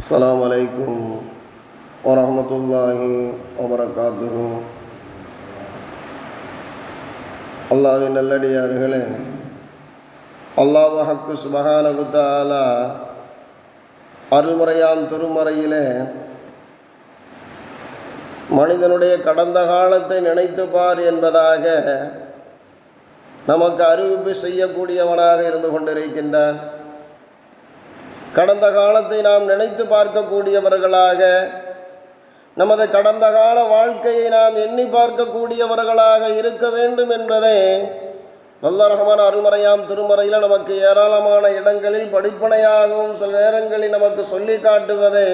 السلام عليكم ورحمة الله وبركاته அல்லாவின் நல்லடியார்களே அல்லாஹ் ஹக்கு சுபஹானகு தஆலா அருள்முறையாம் திருமறையிலே மனிதனுடைய கடந்த காலத்தை நினைத்து பார் என்பதாக நமக்கு அறிவிப்பு செய்யக்கூடியவனாக இருந்து கொண்டிருக்கின்றான் கடந்த காலத்தை நாம் நினைத்து பார்க்கக்கூடியவர்களாக நமது கடந்த கால வாழ்க்கையை நாம் எண்ணி பார்க்கக்கூடியவர்களாக இருக்க வேண்டும் என்பதை வல்ல ரஹ்மான் அருள்மறையாம் திருமறையில் நமக்கு ஏராளமான இடங்களில் படிப்பனையாகவும் சில நேரங்களில் நமக்கு சொல்லி காட்டுவதை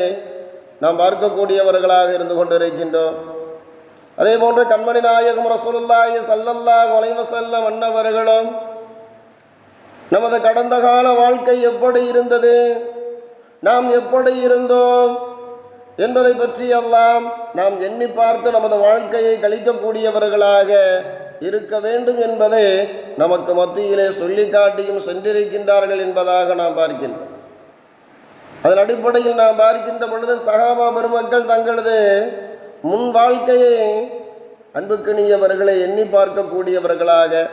நாம் பார்க்கக்கூடியவர்களாக இருந்து கொண்டிருக்கின்றோம். அதே போன்று கண்மணி நாயகம் ரசூலுல்லாஹி ஸல்லல்லாஹு அலைஹி வஸல்லம் அன்னவர்களும் நமது கடந்த கால வாழ்க்கை எப்படி இருந்தது? நாம் எப்படி இருந்தோம்? என்பதை பற்றியெல்லாம் நாம் எண்ணி பார்த்து நமது வாழ்க்கையை கழிக்கக்கூடியவர்களாக இருக்க வேண்டும் என்பதை நமக்கு மத்தியிலே சொல்லி காட்டியும் சென்றிருக்கின்றார்கள் என்பதாக நாம் பார்க்கின்றோம். அதன் அடிப்படையில் நாம் பார்க்கின்ற பொழுது சகாபா பெருமக்கள் தங்களது முன் வாழ்க்கையை அன்புக்கினியவர்களை எண்ணி பார்க்கக்கூடியவர்களாக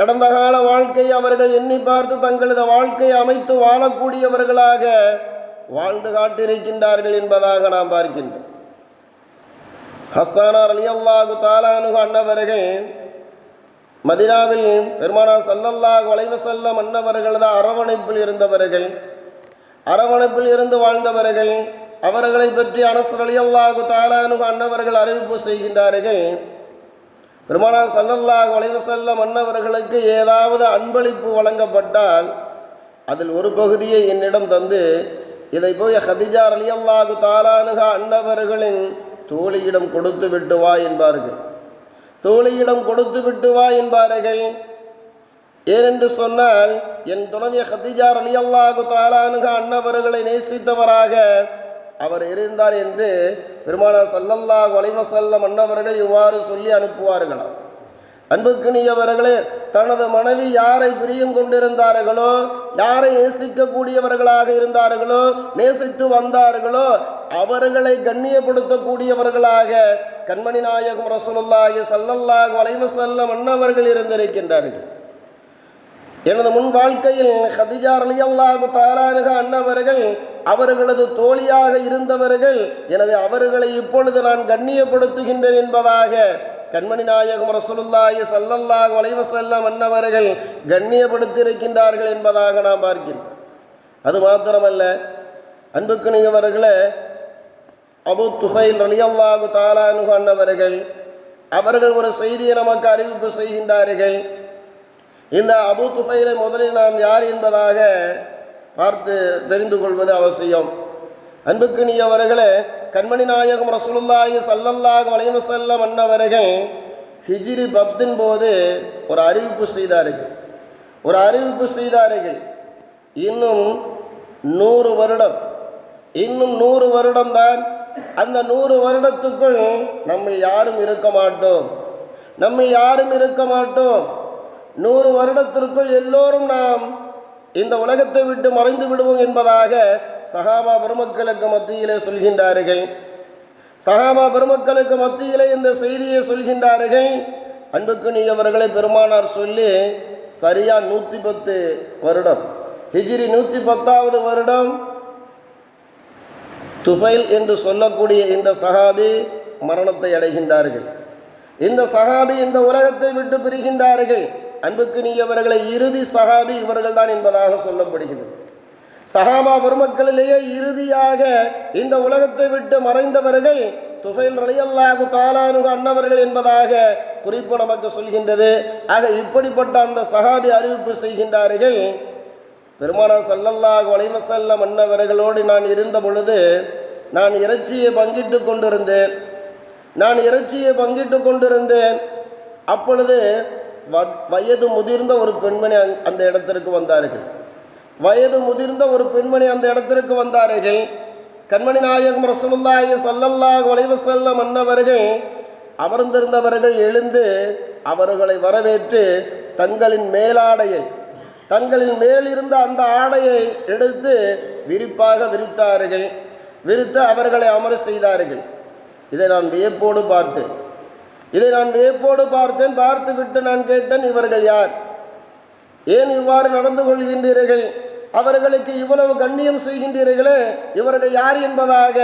கடந்த கால வாழ்க்கையை அவர்கள் எண்ணி பார்த்து தங்களது வாழ்க்கையை அமைத்து வாழக்கூடியவர்களாக வாழ்ந்து காட்டியிருக்கின்றார்கள் என்பதாக நாம் பார்க்கின்றோம். ஹஸானார் அலி அல்லாஹு தாலானு அன்னவர்கள் மதினாவில் பெருமானா சல்லல்லாஹ் வளைவு செல்லம் அன்னவர்களது அரவணைப்பில் இருந்தவர்கள் அரவணைப்பில் இருந்து வாழ்ந்தவர்கள் அவர்களை பற்றி அனசர் அலி அல்லாஹு தாலானு அன்னவர்கள் அறிவிப்பு செய்கின்றார்கள். பெருமானா சல்லல்லாஹு அலைவசல்லம் அன்னவர்களுக்கு ஏதாவது அன்பளிப்பு வழங்கப்பட்டால் அதில் ஒரு பகுதியை என்னிடம் தந்து இதை போய் ஹதிஜார் அலி அல்லாஹு தாலானுகா அன்னவர்களின் தோழியிடம் கொடுத்து விட்டு வா என்பார்கள். தோழியிடம் கொடுத்து விட்டு வா என்பார்கள். ஏனென்று சொன்னால் என் துணவிய ஹதிஜார் அலி அல்லாஹு தாலானுக அன்னவர்களை நேசித்தவராக அவர் இருந்தார் என்று பெருமானா சல்லல்லாஹ் செல்ல அன்னவர்கள் இவ்வாறு சொல்லி அனுப்புவார்களாம். அன்புக்கினியவர்களே தனது மனைவி யாரை பிரியம் கொண்டிருந்தார்களோ யாரை நேசிக்கக்கூடியவர்களாக இருந்தார்களோ நேசித்து வந்தார்களோ அவர்களை கண்ணியப்படுத்தக்கூடியவர்களாக கண்மணி நாயகம் ரசூலுல்லாஹி சல்லல்லாஹ் வலைவசல்லம் அன்னவர்கள் இருந்திருக்கின்றார்கள். எனது முன் வாழ்க்கையில் ஹதிஜார் அலி அல்லாஹு தாலானுக அன்னவர்கள் அவர்களது தோழியாக இருந்தவர்கள் எனவே அவர்களை இப்பொழுது நான் கண்ணியப்படுத்துகின்றேன் என்பதாக கண்மணி நாயகம் ரசூலுல்லாஹி சல்லல்லாஹ் அலைவசல்லம் அன்னவர்கள் கண்ணியப்படுத்தியிருக்கின்றார்கள் என்பதாக நாம் பார்க்கின்றோம். அது மாத்திரமல்ல அன்புக்குனியவர்களே அபு துஃபைல் ரலியல்லாஹு தாலானு அன்னவர்கள் அவர்கள் ஒரு செய்தியை நமக்கு அறிவிப்பு செய்கின்றார்கள். இந்த அபு துஃபைலை முதலில் நாம் யார் என்பதாக பார்த்து தெரிந்து கொள்வது அவசியம். அன்புக்குனியவர்களே கண்மணி நாயகம் ரசூலுல்லாஹி சல்லல்லாஹ் அலைஹி வஸல்லம் அன்னவர்கள் ஹிஜ்ரி பத்தின் போது ஒரு அறிவிப்பு செய்தார்கள். ஒரு அறிவிப்பு செய்தார்கள். இன்னும் நூறு வருடம் இன்னும் நூறு வருடம் தான். அந்த நூறு வருடத்துக்குள் நம்ம யாரும் இருக்க மாட்டோம். நம்ம யாரும் இருக்க மாட்டோம். நூறு வருடத்திற்குள் எல்லோரும் நாம் இந்த உலகத்தை விட்டு மறைந்து விடுவோம் என்பதாக சகாபா பெருமக்களுக்கு மத்தியிலே சொல்கின்றார்கள். சகாபா பெருமக்களுக்கு மத்தியிலே இந்த செய்தியை சொல்கின்றார்கள். அன்புக்கு நீங்கவர்களை பெருமானார் சொல்லி சரியாக நூற்றி பத்து வருடம். ஹிஜிரி நூற்றி பத்தாவது வருடம் துஃபைல் என்று சொல்லக்கூடிய இந்த சஹாபி மரணத்தை அடைகின்றார்கள். இந்த சஹாபி இந்த உலகத்தை விட்டு பிரிகின்றார்கள். அன்புக்கு நீயவர்களை இறுதி சஹாபி இவர்கள் தான் என்பதாக சொல்லப்படுகிறது சஹாபா பெருமக்களிலேயே இறுதியாக இந்த உலகத்தை விட்டு மறைந்தவர்கள் துஃபைல் ரலியல்லாஹு தாலானுக அன்னவர்கள் என்பதாக குறிப்பு நமக்கு சொல்கின்றது. ஆக இப்படிப்பட்ட அந்த சஹாபி அறிவிப்பு செய்கின்றார்கள். பெருமானா சல்லல்லாஹு அலைவசல்லம் அன்னவர்களோடு நான் இருந்த பொழுது நான் இறைச்சியை பங்கிட்டு கொண்டிருந்தேன். நான் இறைச்சியை பங்கிட்டு கொண்டிருந்தேன். அப்பொழுது வயது முதிர்ந்த ஒரு பெண்மணி அந்த இடத்திற்கு வந்தார்கள். வயது முதிர்ந்த ஒரு பெண்மணி அந்த இடத்திற்கு வந்தார்கள். கண்மணி நாயகம் ரசூலுல்லாஹி சல்லல்லாஹ் வளைவு வஸல்லம் அன்னவர்கள் அமர்ந்திருந்தவர்கள் எழுந்து அவர்களை வரவேற்று தங்களின் மேலாடையை தங்களின் மேலிருந்த அந்த ஆடையை எடுத்து விரிப்பாக விரித்தார்கள். விரித்து அவர்களை அமர செய்தார்கள். இதை நான் வியப்போடு பார்த்தேன் இதை நான் வியப்போடு பார்த்தேன் பார்த்து விட்டு நான் கேட்டேன் இவர்கள் யார்? ஏன் இவ்வாறு நடந்து கொள்கின்றீர்கள்? அவர்களுக்கு இவ்வளவு கண்ணியம் செய்கின்றீர்களே இவர்கள் யார் என்பதாக?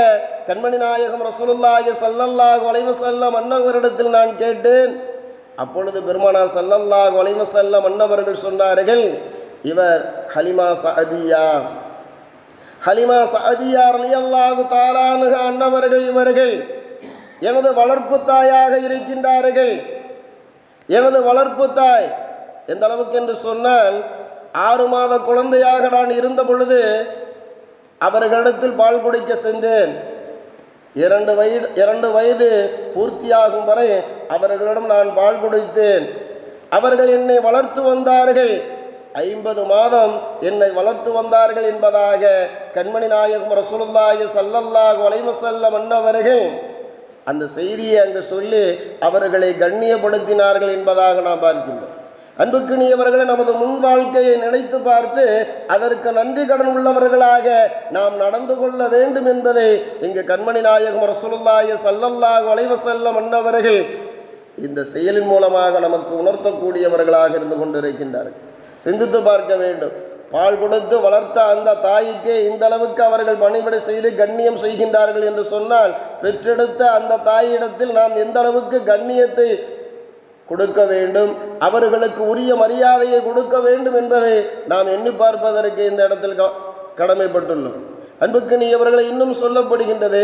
கண்மணி நாயகம் ரசூலுல்லாஹி சல்லல்லாஹ் அலைஹி செல்ல அன்னவரிடத்தில் நான் கேட்டேன். அப்பொழுது பெருமானார் சல்லல்லாஹ் வளைவு செல்ல அன்னவர்கள் சொன்னார்கள் இவர் ஹலிமா சஅதியா. ஹலிமா சஅதியார் அலியல்லாஹு தாலானுக அன்னவர்கள் இவர்கள் எனது வளர்ப்பு தாயாக இருக்கின்றார்கள். எனது வளர்ப்பு தாய் எந்த அளவுக்கு என்று சொன்னால் ஆறு மாத குழந்தையாக நான் இருந்த பொழுது அவர்களிடத்தில் பால் குடிக்க சென்றேன். இரண்டு வயது இரண்டு வயது பூர்த்தியாகும் வரை அவர்களிடம் நான் பால் குடித்தேன். அவர்கள் என்னை வளர்த்து வந்தார்கள். ஐம்பது மாதம் என்னை வளர்த்து வந்தார்கள் என்பதாக கண்மணி நாயகம் ரசூலுல்லாஹி ஸல்லல்லாஹு அலைஹி வஸல்லம் அன்னவர்கள் அந்த செய்தியை அங்கு சொல்லி அவர்களை கண்ணியப்படுத்தினார்கள் என்பதாக நாம் பார்க்கின்றோம். அன்புக்கினியவர்களை நமது முன் வாழ்க்கையை நினைத்து பார்த்து அதற்கு நன்றி கடன் உள்ளவர்களாக நாம் நடந்து கொள்ள வேண்டும் என்பதை இங்கு கண்மணி நாயகம் ரசூலுல்லாஹி சல்லல்லாஹ் வளைவு செல்ல மன்னவர்கள் இந்த செயலின் மூலமாக நமக்கு உணர்த்தக்கூடியவர்களாக இருந்து கொண்டிருக்கின்றார்கள். சிந்தித்து பார்க்க வேண்டும். பால் கொடுத்து வளர்த்த அந்த தாய்க்கு இந்த அளவுக்கு அவர்கள் பணிபடை செய்து கண்ணியம் செய்கின்றார்கள் என்று சொன்னால் பெற்றெடுத்த அந்த தாயிடத்தில் நாம் எந்த அளவுக்கு கண்ணியத்தை கொடுக்க வேண்டும் அவர்களுக்கு உரிய மரியாதையை கொடுக்க வேண்டும் என்பதை நாம் எண்ணி பார்ப்பதற்கு இந்த இடத்தில் க- கடமைப்பட்டுள்ளோம். அன்புக்கு நீ அவர்களை இன்னும் சொல்லப்படுகின்றது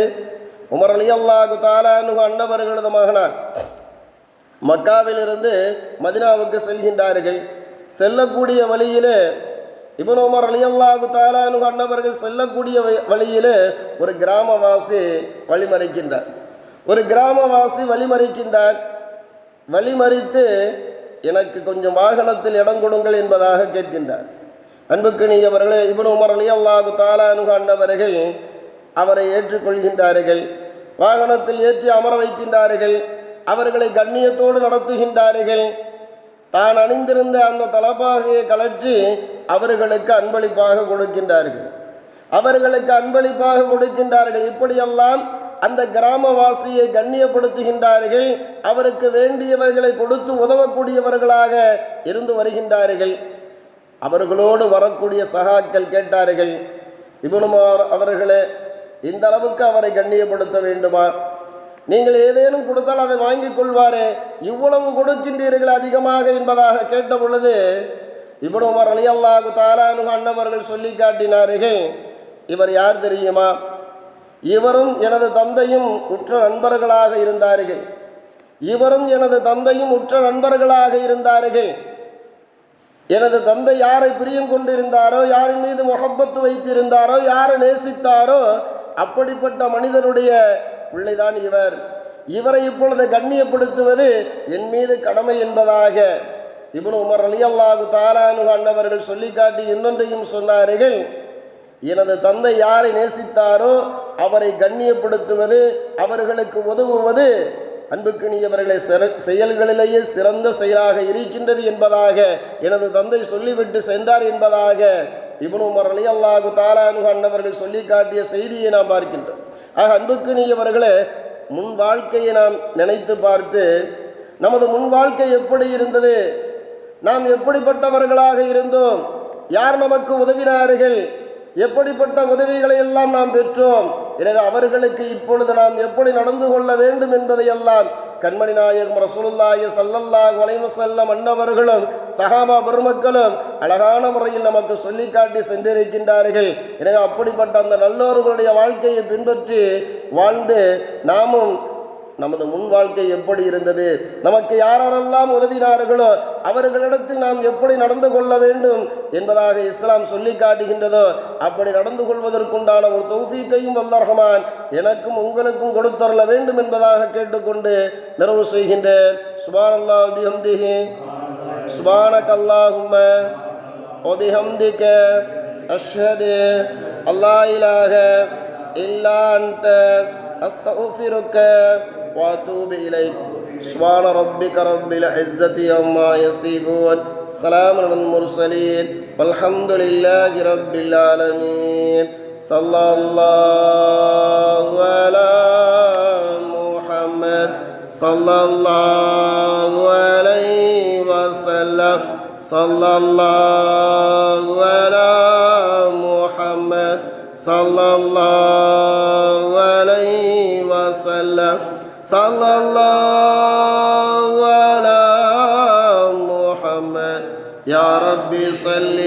உமர் அலி அல்லாஹு தாலானு அன்னவர்களது மகனார். மக்காவிலிருந்து மதினாவுக்கு செல்கின்றார்கள். செல்லக்கூடிய வழியிலே இப்னு உமர் அலி தாலானு அன்னவர்கள் செல்லக்கூடிய வ- ஒரு கிராமவாசி வழிமறைக்கின்றார். ஒரு கிராமவாசி வழிமறைக்கின்றார். வழிமறித்து எனக்கு கொஞ்சம் வாகனத்தில் இடம் கொடுங்கள் என்பதாக கேட்கின்றார். அன்புக்கு நீ அவர்களே இப்னு உமர் அலி அல்லாஹு தாலானு அன்னவர்கள் அவரை ஏற்றுக்கொள்கின்றார்கள். வாகனத்தில் ஏற்றி அமர வைக்கின்றார்கள். அவர்களை கண்ணியத்தோடு நடத்துகின்றார்கள். தான் அணிந்திருந்த அந்த தலப்பாகையை கலற்றி அவர்களுக்கு அன்பளிப்பாக கொடுக்கின்றார்கள். அவர்களுக்கு அன்பளிப்பாக கொடுக்கின்றார்கள். இப்படியெல்லாம் அந்த கிராமவாசியை கண்ணியப்படுத்துகின்றார்கள். அவருக்கு வேண்டியவர்களை கொடுத்து உதவக்கூடியவர்களாக இருந்து வருகின்றார்கள். அவர்களோடு வரக்கூடிய சகாக்கள் கேட்டார்கள் இவனுமார் அவர்களே இந்த அளவுக்கு அவரை கண்ணியப்படுத்த வேண்டுமா? நீங்கள் ஏதேனும் கொடுத்தால் அதை வாங்கிக் கொள்வாரே. இவ்வளவு கொடுக்கின்றீர்கள் அதிகமாக என்பதாக கேட்ட பொழுது இவ்வளவு உமர் அலி அல்லாஹு தாலானு அன்னவர்கள் சொல்லி காட்டினார்கள். இவர் யார் தெரியுமா? இவரும் எனது தந்தையும் உற்ற நண்பர்களாக இருந்தார்கள். இவரும் எனது தந்தையும் உற்ற நண்பர்களாக இருந்தார்கள். எனது தந்தை யாரை பிரியம் கொண்டிருந்தாரோ யாரின் மீது முகப்பத்து வைத்திருந்தாரோ யாரை நேசித்தாரோ அப்படிப்பட்ட மனிதனுடைய பிள்ளைதான் இவர். இவரை இப்பொழுது கண்ணியப்படுத்துவது என் மீது கடமை என்பதாக இப்னு உமர் அலி அல்லாஹு தாலானு அன்னவர்கள் சொல்லி காட்டி இன்னொன்றையும் சொன்னார்கள். எனது தந்தை யாரை நேசித்தாரோ அவரை கண்ணியப்படுத்துவது அவர்களுக்கு உதவுவது அன்புக்குனியவர்களை சிற செயல்களிலேயே சிறந்த செயலாக இருக்கின்றது என்பதாக எனது தந்தை சொல்லிவிட்டு சென்றார் என்பதாக இவனு மரளி அல்லாஹு தாலானு அன்னவர்கள் சொல்லி காட்டிய செய்தியை நாம் பார்க்கின்றோம். ஆக இவர்களே முன் வாழ்க்கையை நாம் நினைத்து பார்த்து நமது முன் வாழ்க்கை எப்படி இருந்தது? நாம் எப்படிப்பட்டவர்களாக இருந்தோம்? யார் நமக்கு உதவினார்கள்? எப்படிப்பட்ட உதவிகளை எல்லாம் நாம் பெற்றோம்? எனவே அவர்களுக்கு இப்பொழுது நாம் எப்படி நடந்து கொள்ள வேண்டும் என்பதையெல்லாம் கண்மணி நாயகம் மரசூழலாய சல்லல்லாஹ் வளைவு செல்ல அன்னவர்களும் சஹாபா பெருமக்களும் அழகான முறையில் நமக்கு சொல்லி காட்டி சென்றிருக்கின்றார்கள். எனவே அப்படிப்பட்ட அந்த நல்லோர்களுடைய வாழ்க்கையை பின்பற்றி வாழ்ந்து நாமும் நமது முன் வாழ்க்கை எப்படி இருந்தது நமக்கு யாரெல்லாம் உதவினார்களோ அவர்களிடத்தில் நாம் எப்படி நடந்து கொள்ள வேண்டும் என்பதாக இஸ்லாம் சொல்லி காட்டுகின்றதோ அப்படி நடந்து கொள்வதற்குண்டான ஒரு தௌஃபீக்கையும் வல்ல ரஹ்மான் எனக்கும் உங்களுக்கும் கொடுத்தரல வேண்டும் என்பதாக கேட்டுக்கொண்டு நிறைவு செய்கின்றேன் சுபான் அல்லாஹ் பிஹம்திஹி சுபானக் அல்லாஹும்ம وبحمدك أشهد الله إله إلا أنت أستغفرك وأتوب إليك سبحان ربك رب العزة عما يصفون سلام على المرسلين والحمد لله رب العالمين صلى الله على محمد صلى الله عليه وسلم صلى الله صلى